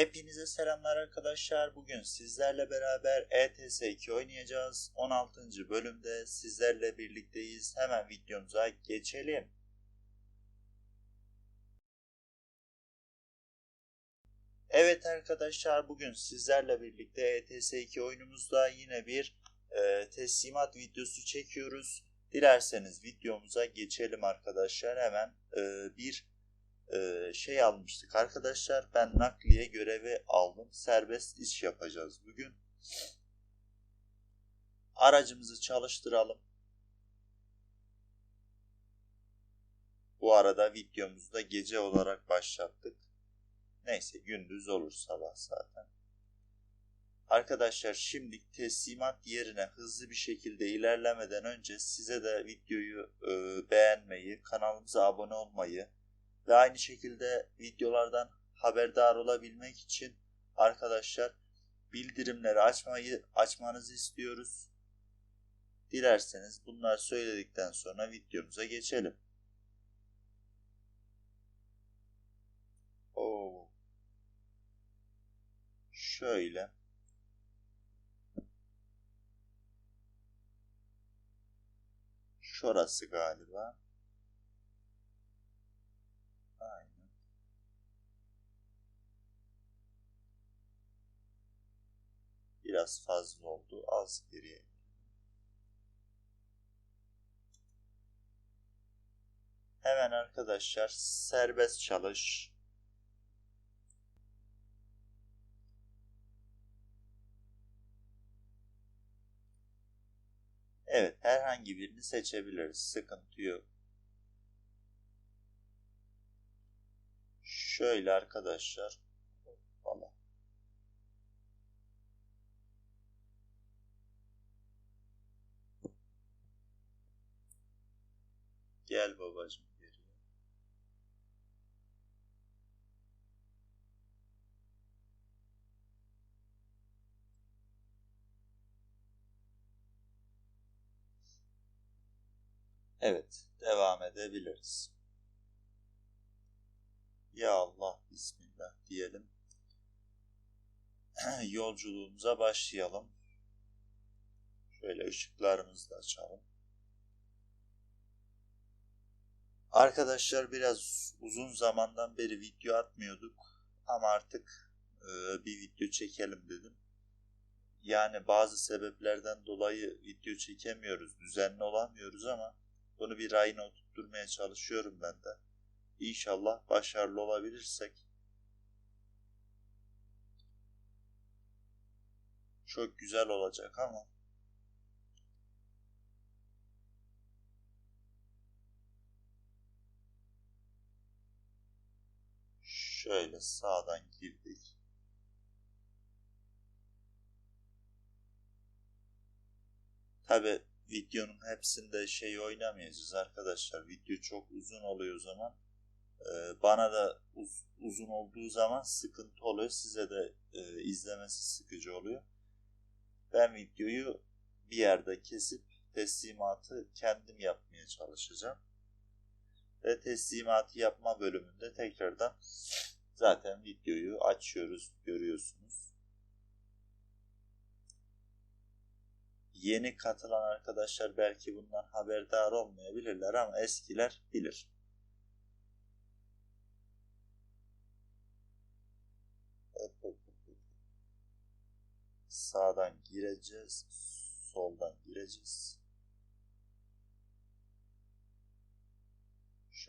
Hepinize selamlar arkadaşlar. Bugün sizlerle beraber ETS 2 oynayacağız. 16. bölümde sizlerle birlikteyiz. Hemen videomuza geçelim. Evet arkadaşlar bugün sizlerle birlikte ETS 2 oyunumuzda yine bir e, teslimat videosu çekiyoruz. Dilerseniz videomuza geçelim arkadaşlar. Hemen e, bir e, şey almıştık arkadaşlar. Ben nakliye görevi aldım. Serbest iş yapacağız bugün. Aracımızı çalıştıralım. Bu arada videomuzu da gece olarak başlattık. Neyse gündüz olur sabah zaten. Arkadaşlar şimdi teslimat yerine hızlı bir şekilde ilerlemeden önce size de videoyu e, beğenmeyi, kanalımıza abone olmayı ve aynı şekilde videolardan haberdar olabilmek için arkadaşlar bildirimleri açmayı açmanızı istiyoruz. Dilerseniz bunları söyledikten sonra videomuza geçelim. Oo. Şöyle. Şurası galiba. Biraz fazla oldu. Az geriye. Hemen arkadaşlar serbest çalış. Evet herhangi birini seçebiliriz. Sıkıntı yok. Şöyle arkadaşlar. Valla. Gel babacım geriye. Evet, devam edebiliriz. Ya Allah, Bismillah diyelim. Yolculuğumuza başlayalım. Şöyle ışıklarımızı da açalım. Arkadaşlar biraz uzun zamandan beri video atmıyorduk ama artık e, bir video çekelim dedim. Yani bazı sebeplerden dolayı video çekemiyoruz, düzenli olamıyoruz ama bunu bir rayına oturtmaya çalışıyorum ben de. İnşallah başarılı olabilirsek çok güzel olacak ama şöyle sağdan girdik. Tabi videonun hepsinde şey oynamayacağız arkadaşlar. Video çok uzun oluyor o zaman. Ee, bana da uz- uzun olduğu zaman sıkıntı oluyor. Size de e, izlemesi sıkıcı oluyor. Ben videoyu bir yerde kesip teslimatı kendim yapmaya çalışacağım. Ve teslimatı yapma bölümünde tekrardan zaten videoyu açıyoruz görüyorsunuz. Yeni katılan arkadaşlar belki bundan haberdar olmayabilirler ama eskiler bilir. Sağdan gireceğiz, soldan gireceğiz.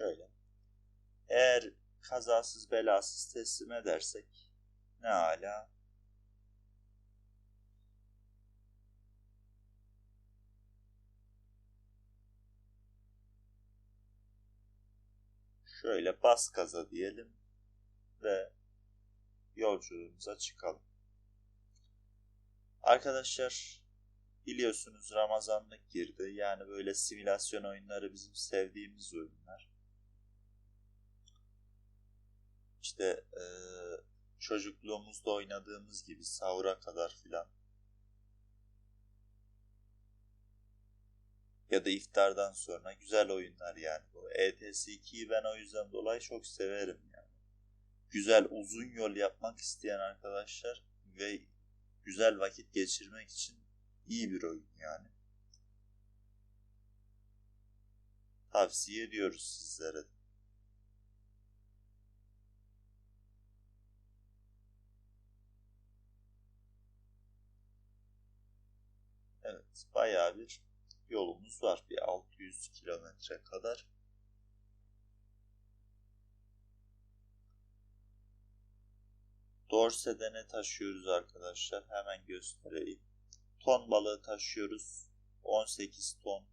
Şöyle. Eğer kazasız belasız teslim edersek ne ala. Şöyle bas kaza diyelim ve yolculuğumuza çıkalım. Arkadaşlar biliyorsunuz Ramazanlık girdi. Yani böyle simülasyon oyunları bizim sevdiğimiz oyunlar. İşte e, çocukluğumuzda oynadığımız gibi sahura kadar filan. Ya da iftardan sonra güzel oyunlar yani. Bu ETS 2'yi ben o yüzden dolayı çok severim yani. güzel uzun yol yapmak isteyen arkadaşlar ve güzel vakit geçirmek için iyi bir oyun yani. Tavsiye ediyoruz sizlere. Evet, bayağı bir yolumuz var. Bir 600 kilometre kadar. Dorse'de ne taşıyoruz arkadaşlar? Hemen göstereyim. Ton balığı taşıyoruz. 18 ton.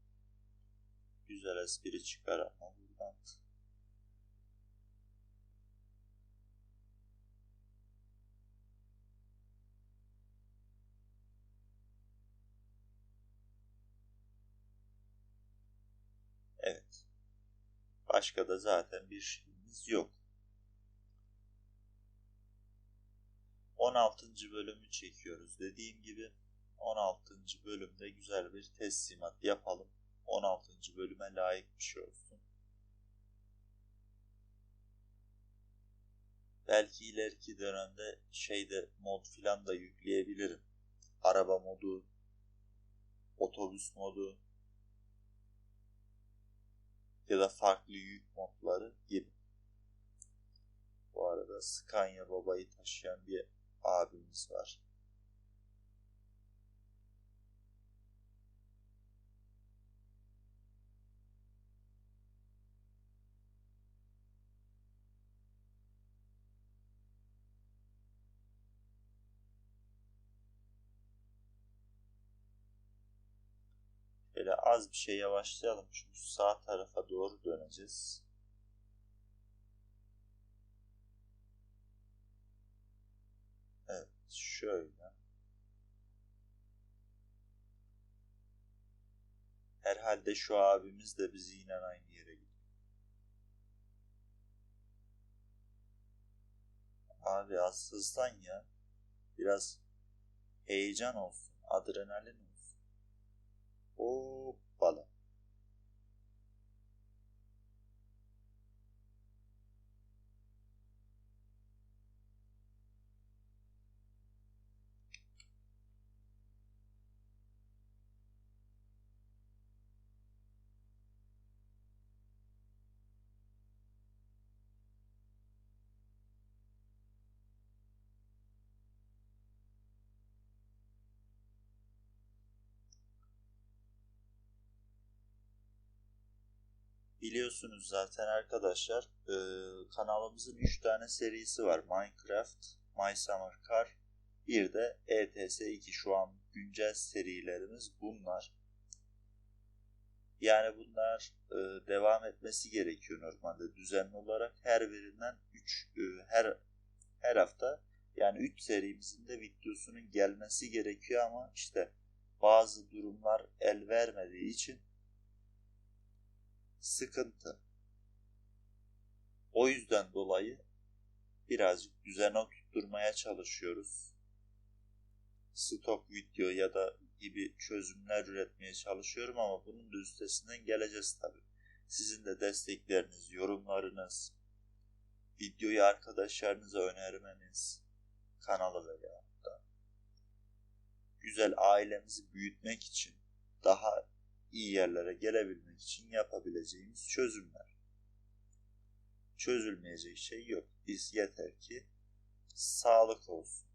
Güzel espri çıkar ama buradan. Başka da zaten bir şeyimiz yok. 16. bölümü çekiyoruz. Dediğim gibi 16. bölümde güzel bir teslimat yapalım. 16. bölüme layık bir şey olsun. Belki ileriki dönemde şeyde mod filan da yükleyebilirim. Araba modu, otobüs modu ya da farklı yük modları gibi. Bu arada Scania babayı taşıyan bir abimiz var. Az bir şey yavaşlayalım çünkü sağ tarafa doğru döneceğiz. Evet şöyle. Herhalde şu abimiz de bizi yine aynı yere gidiyor. Abi az hızlan ya. Biraz heyecan olsun. Adrenalin Opa! Biliyorsunuz zaten arkadaşlar e, kanalımızın 3 tane serisi var. Minecraft, My Summer Car, bir de ETS2 şu an güncel serilerimiz bunlar. Yani bunlar e, devam etmesi gerekiyor normalde düzenli olarak. Her birinden 3 e, her her hafta yani 3 serimizin de videosunun gelmesi gerekiyor ama işte bazı durumlar el vermediği için sıkıntı. O yüzden dolayı birazcık düzene oturtmaya çalışıyoruz. Stok video ya da gibi çözümler üretmeye çalışıyorum ama bunun da üstesinden geleceğiz tabii. Sizin de destekleriniz, yorumlarınız, videoyu arkadaşlarınıza önermeniz, kanalı veya güzel ailemizi büyütmek için daha iyi yerlere gelebilmek için yapabileceğimiz çözümler. Çözülmeyecek şey yok. Biz yeter ki sağlık olsun.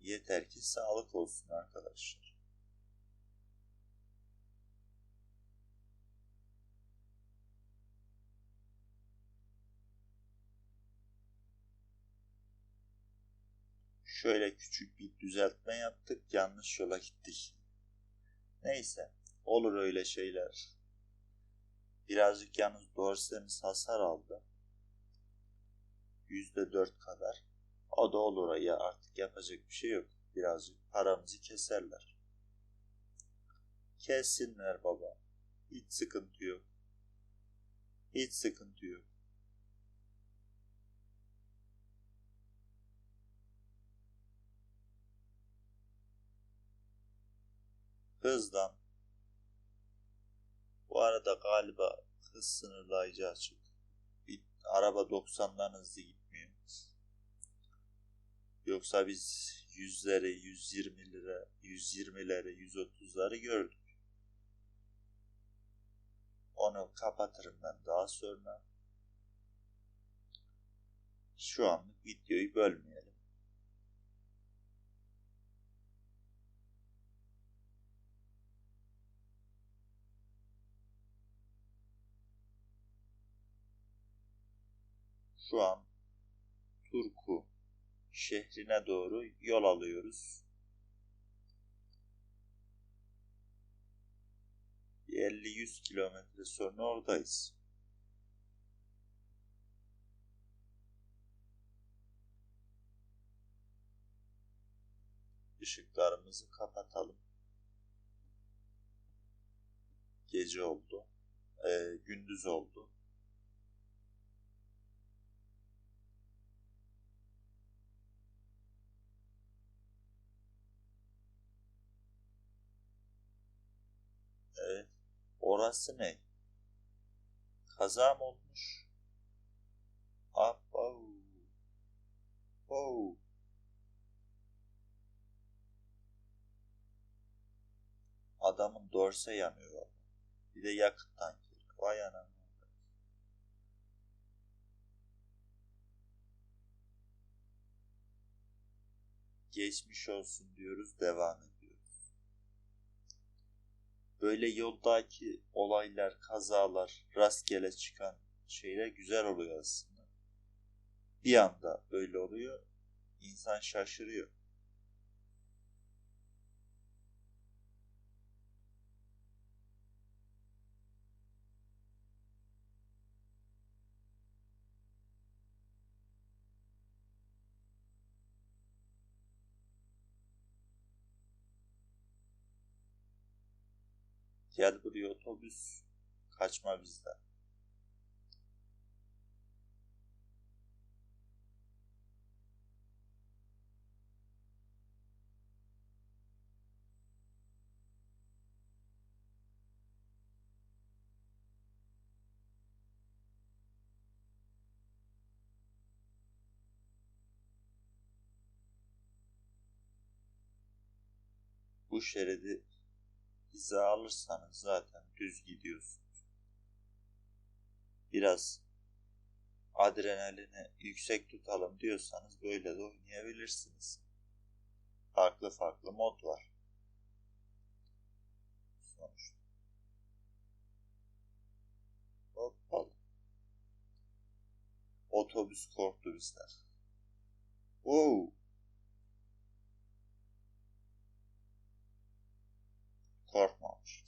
Yeter ki sağlık olsun arkadaşlar. Şöyle küçük bir düzeltme yaptık. Yanlış yola gittik. Neyse. Olur öyle şeyler. Birazcık yalnız dorsemiz hasar aldı. Yüzde dört kadar. O da olur ya artık yapacak bir şey yok. Birazcık paramızı keserler. Kessinler baba. Hiç sıkıntı yok. Hiç sıkıntı yok. Hızdan. Bu arada galiba hız sınırlayıcı açık. Bir araba 90'dan hızlı gitmiyor. Yoksa biz yüzleri, 120 lira, 120'leri, 130'ları gördük. Onu kapatırım ben daha sonra. Şu anlık videoyu bölmeyelim. Şu an Turku şehrine doğru yol alıyoruz. 50-100 kilometre sonra oradayız. Işıklarımızı kapatalım. Gece oldu. Ee, gündüz oldu. Orası ne? Kaza mı olmuş? Abav. Oh. Adamın dorse yanıyor. Bir de yakıt tankeri. Vay anam. Geçmiş olsun diyoruz, devam ediyoruz. Böyle yoldaki olaylar, kazalar, rastgele çıkan şeyler güzel oluyor aslında. Bir anda böyle oluyor, insan şaşırıyor. Gel buraya otobüs. Kaçma bizden. Bu şeridi hiza alırsanız zaten düz gidiyorsunuz. Biraz adrenalini yüksek tutalım diyorsanız böyle de oynayabilirsiniz. Farklı farklı mod var. Sonuçta. Hoppala. Otobüs korktu bizden. Wow. Korkmamış.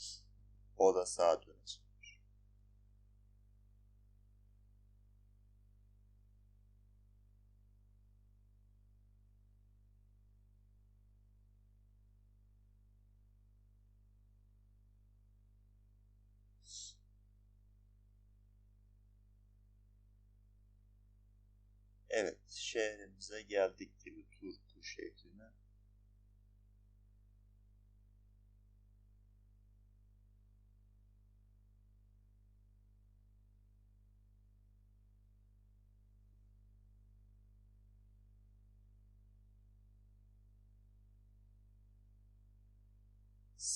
O da sağa dönecek. Evet, şehrimize geldik gibi Turku şehrine.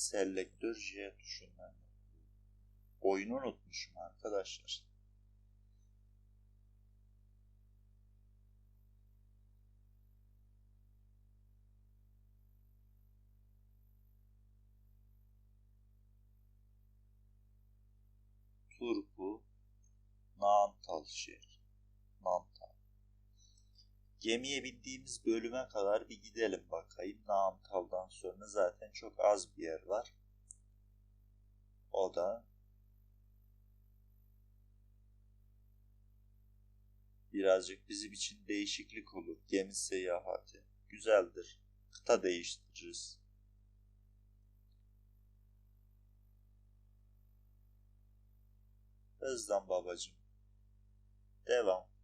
Selektör J tuşundan. Oyunu unutmuşum arkadaşlar. Turku Nantal şehri. Gemiye bindiğimiz bölüme kadar bir gidelim bakayım. Naantal'dan sonra zaten çok az bir yer var. O da birazcık bizim için değişiklik olur. Gemi seyahati. Güzeldir. Kıta değiştiririz. Hızlan babacım. Devam.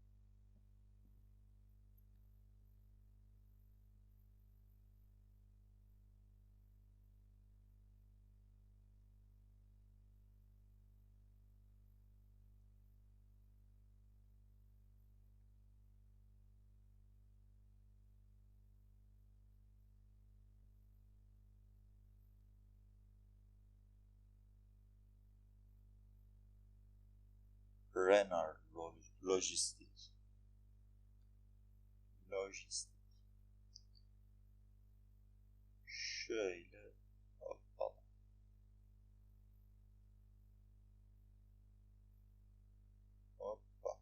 Renner Lo- Lojistik. Lojistik. Şöyle hoppala. Hoppa.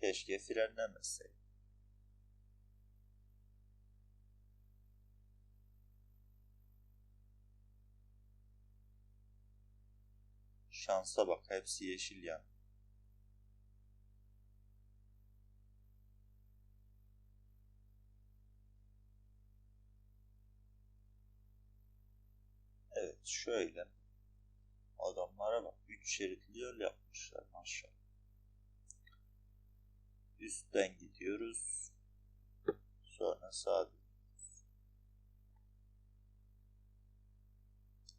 Keşke frenlemeseydim. Şansa bak hepsi yeşil ya. Evet şöyle. Adamlara bak. Üç şeritli yol yapmışlar maşallah. Üstten gidiyoruz. Sonra sağa dönüyoruz.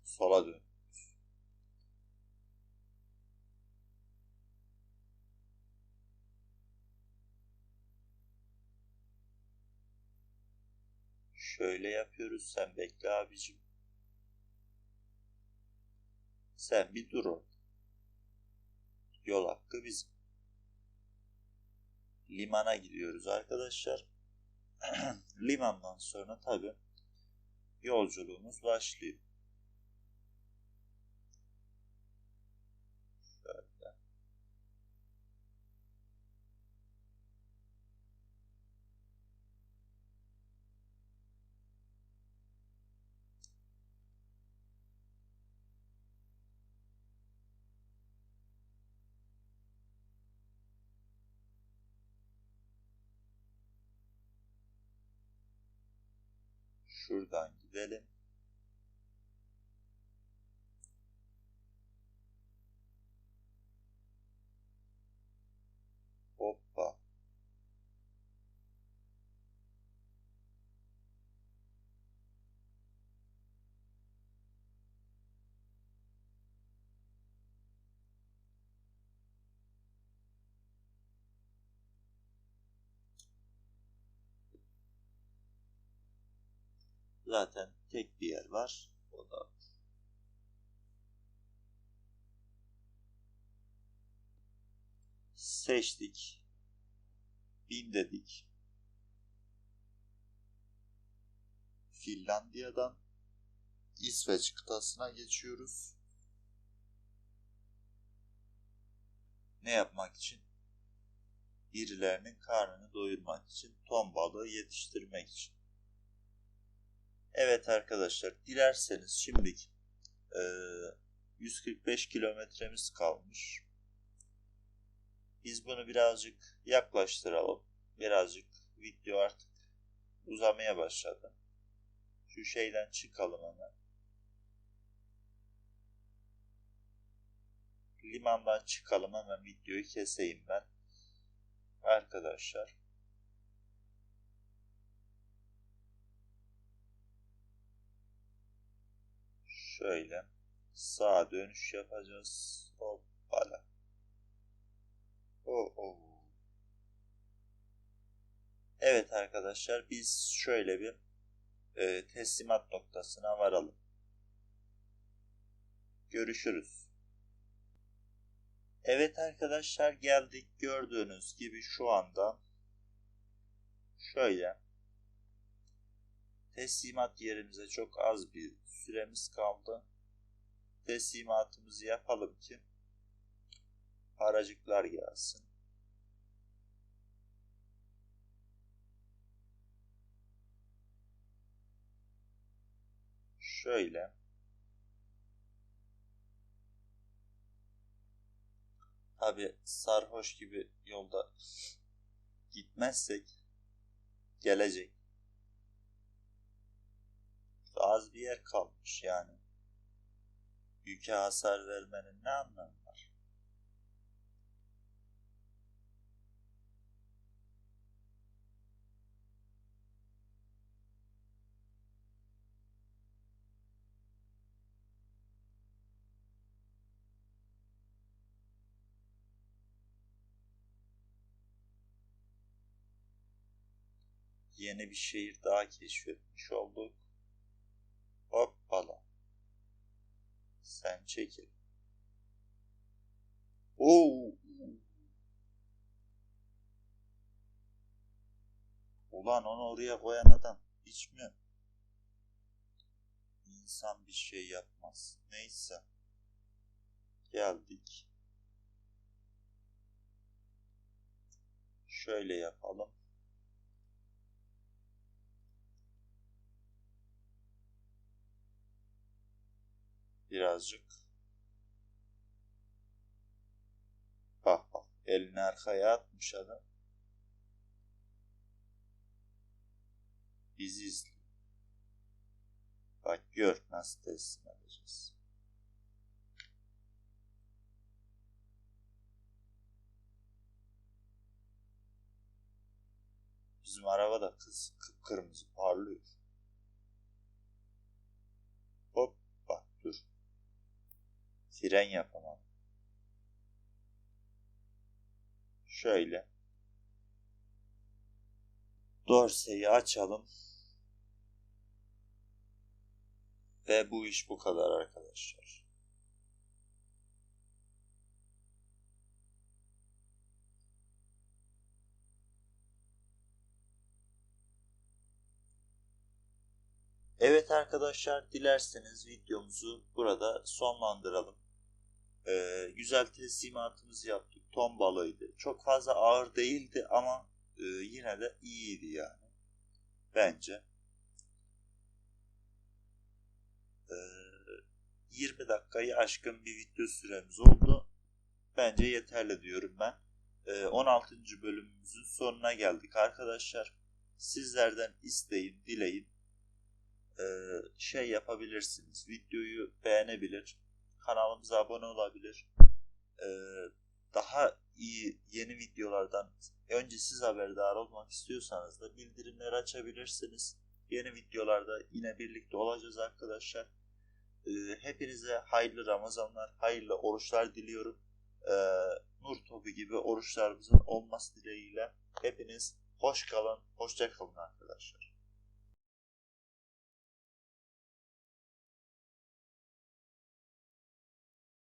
Sola dönüyoruz. Şöyle yapıyoruz. Sen bekle abicim. Sen bir dur. Yol hakkı bizim. Limana gidiyoruz arkadaşlar. Limandan sonra tabi yolculuğumuz başlıyor. Şuradan gidelim. Zaten tek bir yer var. O da seçtik. Bin dedik. Finlandiya'dan İsveç kıtasına geçiyoruz. Ne yapmak için? Birilerinin karnını doyurmak için, ton balığı yetiştirmek için. Evet arkadaşlar, dilerseniz şimdi e, 145 kilometremiz kalmış. Biz bunu birazcık yaklaştıralım. Birazcık video artık uzamaya başladı. Şu şeyden çıkalım hemen. Limandan çıkalım hemen videoyu keseyim ben. Arkadaşlar. Şöyle sağa dönüş yapacağız. Hoppala. Oh, oh. Evet arkadaşlar biz şöyle bir e, teslimat noktasına varalım. Görüşürüz. Evet arkadaşlar geldik gördüğünüz gibi şu anda şöyle teslimat yerimize çok az bir süremiz kaldı. Teslimatımızı yapalım ki aracıklar gelsin. Şöyle Tabi sarhoş gibi yolda gitmezsek gelecek. Az bir yer kalmış yani. Yüke hasar vermenin ne anlamı var? Yeni bir şehir daha keşfetmiş olduk. Hoppala. Sen çekil. Oo. Ulan onu oraya koyan adam hiç mi insan bir şey yapmaz. Neyse. Geldik. Şöyle yapalım. Birazcık. Bak bak elini arkaya atmış adam. Bizi izliyor. Bak gör nasıl teslim edeceğiz. Bizim araba da kız kıpkırmızı parlıyor. Hop bak dur. Fren yapamam. Şöyle. Dorseyi açalım. Ve bu iş bu kadar arkadaşlar. Evet arkadaşlar dilerseniz videomuzu burada sonlandıralım. Ee, güzel teslimatımızı yaptık. Ton balığıydı. Çok fazla ağır değildi ama e, yine de iyiydi yani. Bence. Ee, 20 dakikayı aşkın bir video süremiz oldu. Bence yeterli diyorum ben. Ee, 16. bölümümüzün sonuna geldik arkadaşlar. Sizlerden isteyin, dileyin. Ee, şey yapabilirsiniz. Videoyu beğenebilir. Kanalımıza abone olabilir. Ee, daha iyi yeni videolardan önce siz haberdar olmak istiyorsanız da bildirimleri açabilirsiniz. Yeni videolarda yine birlikte olacağız arkadaşlar. Ee, hepinize hayırlı Ramazanlar, hayırlı oruçlar diliyorum. Ee, nur topu gibi oruçlarımızın olması dileğiyle hepiniz hoş kalın, hoşça kalın arkadaşlar.